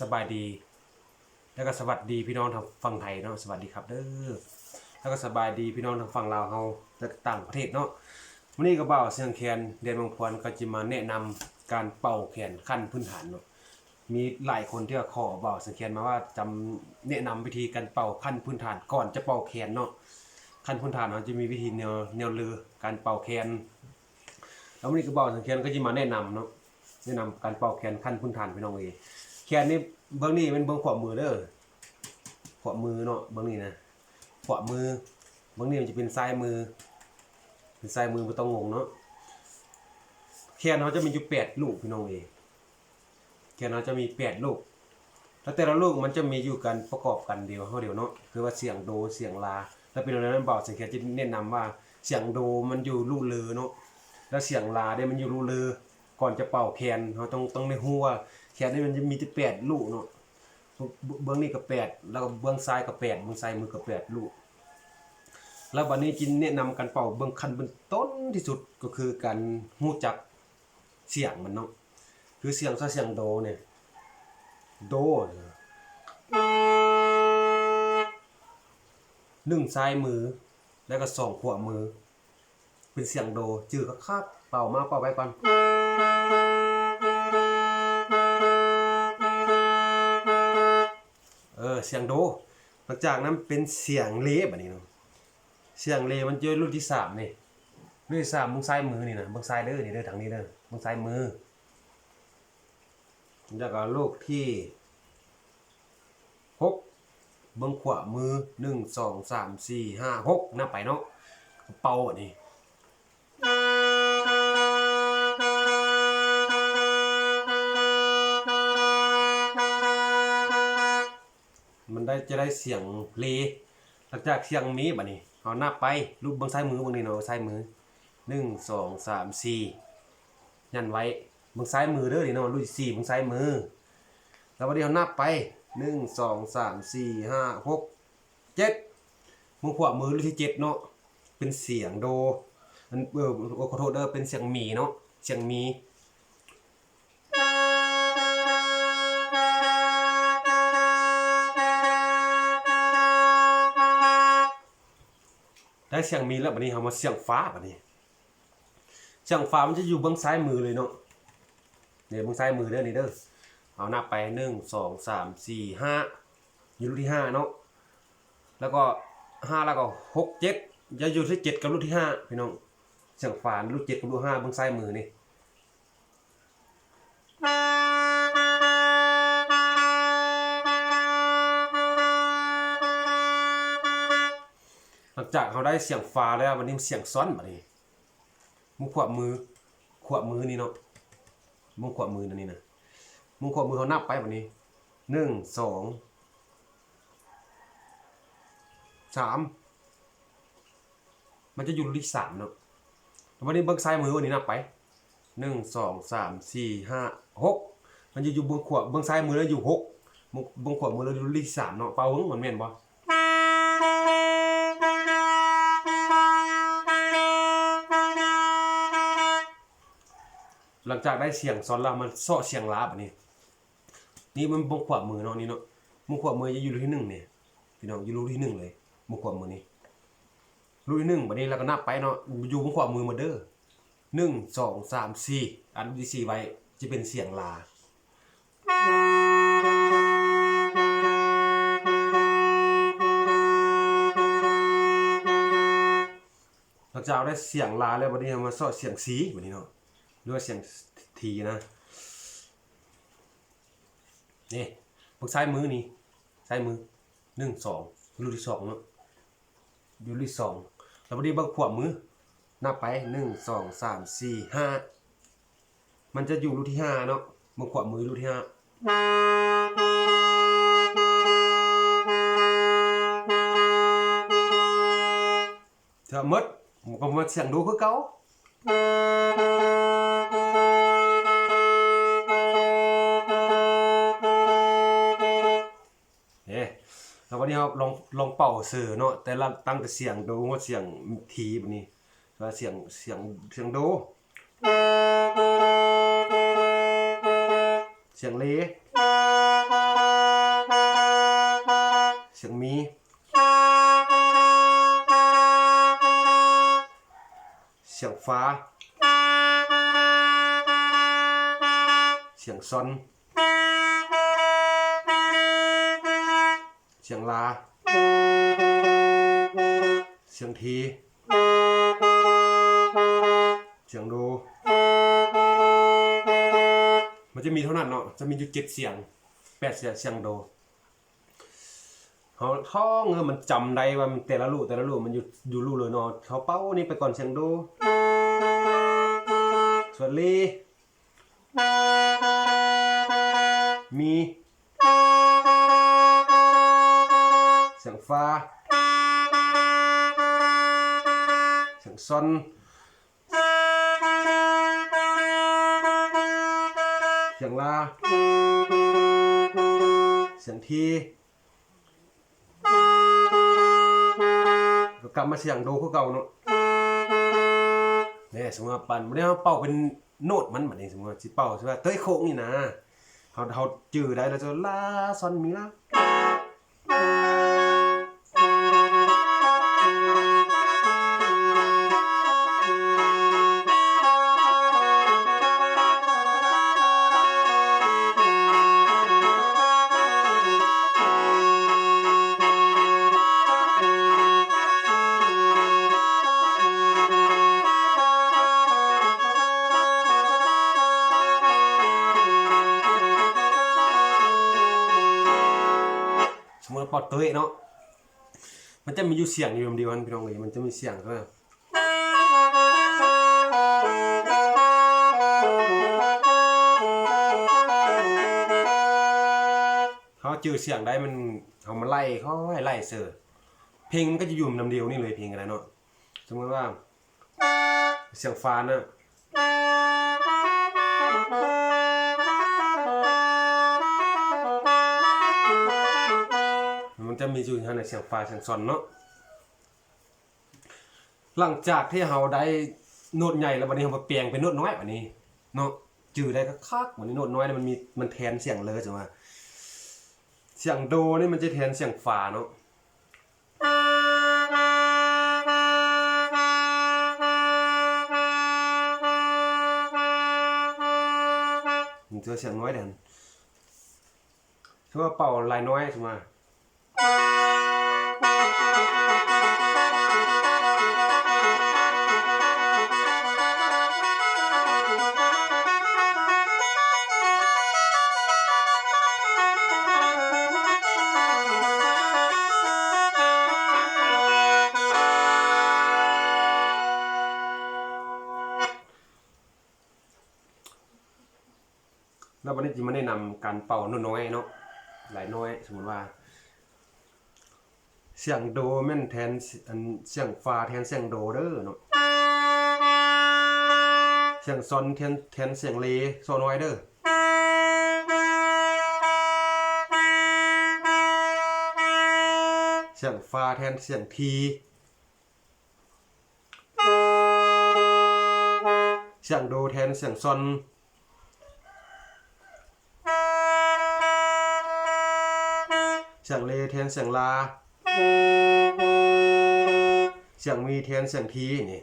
สบายดี แล้วก็สวัสดีพี่น้องทางฝั่งไทยเนาะสวัสดีครับเด้อแล้วก็สบายดีพี่น้องทางฝั่งลาวเฮาและต่างประเทศเนาะวันนี้ก็บ่าวเสียงแคนเดือนบางพวนก็จะมาแนะนำการเป่าแขนขั้นพื้นฐานเนาะมีหลายคนที่ขอบ่าวเสียงแคนมาว่าจำแนะนำวิธีการเป่าขั้นพื้นฐานก่อนจะเป่าแขนเนาะขั้นพื้นฐานเราจะมีวิธีแนวแนวเรือการเป่าแขนแล้ววันนี้ก็บอกสังเกตก็จะมาแนะนำเนาะแนะนำการเป่าแขนขั้นพื้นฐานพี่น้องเอง แขนนี่เบื้องนี้เป็นเบื้องขวามือเด้อขวามือเนาะเบื้องนี้นะขวามือเบื้องนี้มันจะเป็นซ้ายมือ เป็นซ้ายมือไม่ต้องงงเนาะแขนเขาจะมีอยู่แปดลูกพี่น้องเองแขนเขาจะมีแปดลูก แล้วแต่ละลูกมันจะมีอยู่กันประกอบกันเดียวเขาเดียวเนาะคือว่าเสียงโดเสียงลา แล้วเป็นอะไรนั้นบอกสังเกตจะแนะนำว่าเสียงโดมันอยู่ลูเลอเนาะแล้วเสียงลาเนี่ยมันอยู่รูเรือก่อนจะเป่าแคนเขาต้องต้องในหัว แคนนี่มันจะมีที่แปดลูกเนาะเบื้องนี้ก็แปดแล้วก็เบื้องซ้ายก็แปดเบื้องซ้ายมือก็แปดลูก แล้ววันนี้จินแนะนำการเป่าเบื้องคันเบื้องต้นที่สุดก็คือการหูจักเสียงมันเนาะคือเสียงถ้าเสียงโดเนี่ยโดเลยหนึ่งซ้ายมือแล้วก็สองขวามือ เป็นเสียงโดจือก็คาดเป่ามาเป่าไปก่อน เออเสียงโด หลังจากนั้นเป็นเสียงเลแบบนี้เนาะเสียงเลมันเจอรุ่นที่สามนี่รุ่นที่สามมึงซ้ายมือนี่นะมึงซ้ายเด้อนี่เด้อทางนี้เด้อมึงซ้ายมือแล้วก็ลูกที่หกเบื้องขวามือหนึ่งสองสามสี่ห้าหกนับไปเนาะเป่าอันนี้ ได้จะได้เสียงเลหลังจากเสียงมีบัดนี้เอาหน้าไปรูปเบางซ้ายมือบางนี้เนาะซ้ายมือหนึ่งสองสามสี่ยันไว้เบางซ้ายมือเด้อนี่เนาะรูปสี่เบางซ้ายมือ แล้ววันนี้เอาหน้าไปหนึ่งสองสามสี่ห้าหกเจ็ดมือขวามือรูปที่เจ็ดเนาะเป็นเสียงโดมันเออขอโทษเด้อเป็นเสียงหมีเนาะเสียงหมี ได้เสียงมีแล้วบัดนี้เรามาเสียงฟ้าบัดนี้ เสียงฟ้ามันจะอยู่เบื้องซ้ายมือเลยเนาะเดี๋ยเบื้องซ้ายมือเด้อนี่เด้อเอานับไปหนึ่งสองสามสี่ห้าอยู่รุ่นที่ห้าเนาะแล้วก็ห้าแล้วก็หกเจ็ดจะอยู่ที่เจ็ดกับรุ่นที่ห้าพี่น้องเสียงฟ้ารุ่นเจ็ดกับรุ่นห้าเบื้องซ้ายมือนี่ จากเขาได้เสียงฟ้าแล้ววันนี้เสียงซ้อนบัดนี้มือขวามือขวามือนี่เนาะมือขวามือนั่นนี่นะมือขวามือเขานับไปบัดนี้หนึ่งสองสามมันจะอยู่รูปที่สามเนาะวันนี้เบื้องซ้ายมือวันนี้นับไปหนึ่งสองสามสี่ห้าหกมันจะอยู่เบื้องขวาเบื้องซ้ายมือแล้วอยู่หกเบื้องขวามือแล้วอยู่รูปที่สามเนาะเป่าหึงมันแม่นบ่ หลังจากได้เสียงซอนล้วมันเสาะเสียงลาบอันนี้ นี่มันบงขวามือเนาะนี่เนาะมุขวามือจะอยู่รูที่หนึ่งเนี่ยพี่น้องอยู่รูที่หนึ่งเลยมุขวามือนี้รูที่หนึ่งบัดนี้เราก็นับไปเนาะอยู่มุขวามือมาเด้อหนึ่งสองสามสี่อันที่สี่ไว้จะเป็นเสียงลาหลังจากได้เสียงลาแล้วบัดนี้มาสาะเสียงสีบัดนี้เนาะ หรือว่าเสียงทีนะ นี่พวกซ้ายมือนี่ซ้ายมือหนึ่งสองรูที่สองเนาะอยู่ที่สองแล้วพอดีบังขวามือนับไปหนึ่งสองสามสี่ห้ามันจะอยู่รูที่ห้าเนาะบังขวามือรูที่ห้าเธอมดมันก็มาเสียงดูคือเก่า เอ๊ะแล้ววันนี้เราลองลองเป่าสื่อเนาะแต่ละตั้งแต่เสียงโดว่าเสียงทีแบบนี้ว่าเสียงเสียงเสียงโดเสียงเลเสียงมี สียงฟ้า เสียงซอน เสียงลา เสียงที เสียงโด มันจะมีเท่านั้นเนาะ จะมีอยู่เจ็ดเสียงแปดเสียงเสียงโด เขาท่องเออมันจำได้ว่ามันแต่ละรูแต่ละรูมันอยู่อยู่รูเลยเนาะเขาเป้านี่ไปก่อนเสียงโดส่วนลีมีเสียงฟ้าเสียงซอนเสียงลาเสียงที ก็กลับมาเสียงโดคือเก่าเนาะเนี่ยสมมติว่าปั่นบ่ได้เฮาเป่าเป็นโน้ตมันบัดนี้สมมติว่าสิเป่าใช่ป่ะเต้ยโค้งนี่นะเฮาเฮาจื้อได้แล้วจะลาซอนมีลา สมมติว่าเป่าเต้ยเนาะ มันจะมีอยู่เสียงอยู่เดียวกันพี่น้องเอ้ยมันจะมีเสียงใช่ไหมเขาจือเสียงได้มันเอามาไล่เขาให้ไล่เสือเพลงมันก็จะอยู่ลำเดียวนี่เลยเพลงอะไรเนาะ สมมติว่า เสียงฟ้าน่ะ จะมีอยู่ทางในเสียงฟ้าเสียงซอนเนาะหลังจากที่เราได้โน้ตใหญ่แล้ววันนี้เรามาเปลี่ยนเป็นโน้ตน้อยวันนี้เนาะจื่อได้ก็คักวันนี้โน้ตน้อยเนี่ยมันมีมันแทนเสียงเลยจังว่าเสียงโดนี่มันจะแทนเสียงฟาเนาะมันเจอเสียงน้อยแทนถือว่าเป่าลายน้อยใช่ไหม แล้ววันนี้จิมาแนะนำการเป่าโน้ตน้อยเนาะหลายน้อย สมมติว่า เสียงโดแม่นแทนอันเสียงฟาแทนเสียงโดเด้อเนาะเสียงซอนแทนแทนเสียงเลโซน้อยเด้อเสียงฟาแทนเสียงทีเสียงโดแทนเสียงซอนเสียงเลแทนเสียงลา เสียงมีแทนเสียงทีนี่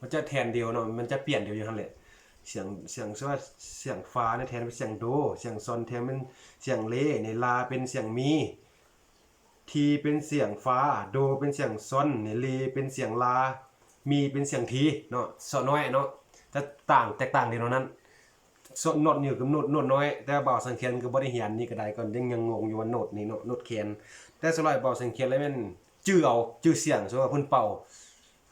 มันจะแทนเดียวเนาะมันจะเปลี่ยนเดียวอยู่ทั้งแหละเสียงเสียงชื่อว่าเสียงฟ้าเนี่ยแทนเป็นเสียงโด เสียงซอนแทนเป็นเสียงเลในลาเป็นเสียงมีทีเป็นเสียงฟ้า โดเป็นเสียงซอนในเลเป็นเสียงลา มีเป็นเสียงทีเนาะสอน้อยเนาะ จะต่างแตกต่างเดียวนั้น ส่วนโนดนี่กับโนดโนดน้อย แต่บ่าวสังเคียนก็บ่ได้เรียนนี่ก็ได้ก่อนยังยังงงอยู่ว่าโนดนี่เนาะโนดเคียน แต่สำหรับบ่าวสังเคียนแล้วแม่นจื้อเอาจื้อเสียงสมมุติว่าเพิ่นเป่า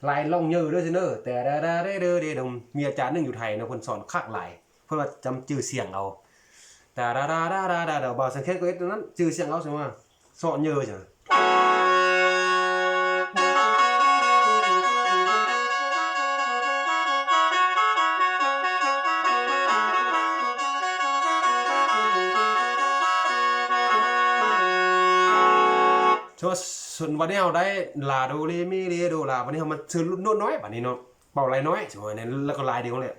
ลายล่องเยอะด้อซิเด้อแต่ดาดาเด้อเด้อเด้ดมมีอาจารย์หนึงอยู่ไทยเนาะเพิ่นสอนคักหลายเพิ่นว่าจำจื้อเสียงเอาแต่ดาดาดาดาดาบ่าวสังเคียนก็เฮ็ดนั้นจื้อเสียงเอาสมมุติว่าสอนเยอะจัง ช่วส่วนวันนี้เราได้ลาโดเรมีเรโดลาวันนี้เรามาซื้อรุ่นโน้ตน้อยบัดนี้เนาะเป่าลายน้อยสมมติเนี่ยแล้วก็ลายเดียวเลย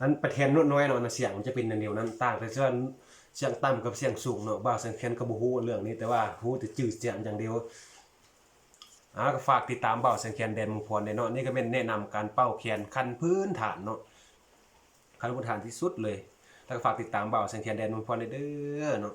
นั้นไปแทนโน้ตน้อยเนาะนะเสียงมันจะเป็นอันเดียวนั้นต่างแต่ส่วนเสียงต่ำกับเสียงสูงเนาะบ่าวเสียงแคนก็บ่ฮู้เรื่องนี้แต่ว่าฮู้แต่จื่อเสียงอย่างเดียวอ่าก็ฝากติดตามบ่าวเสียงแคนแดนมงพรได้เนาะนี่ก็เป็นแนะนำการเป่าแคนขั้นพื้นฐานเนาะขั้นพื้นฐานที่สุดเลยแล้วก็ฝากติดตามบ่าวเสียงแคนแดนมงพรได้เด้อเนาะ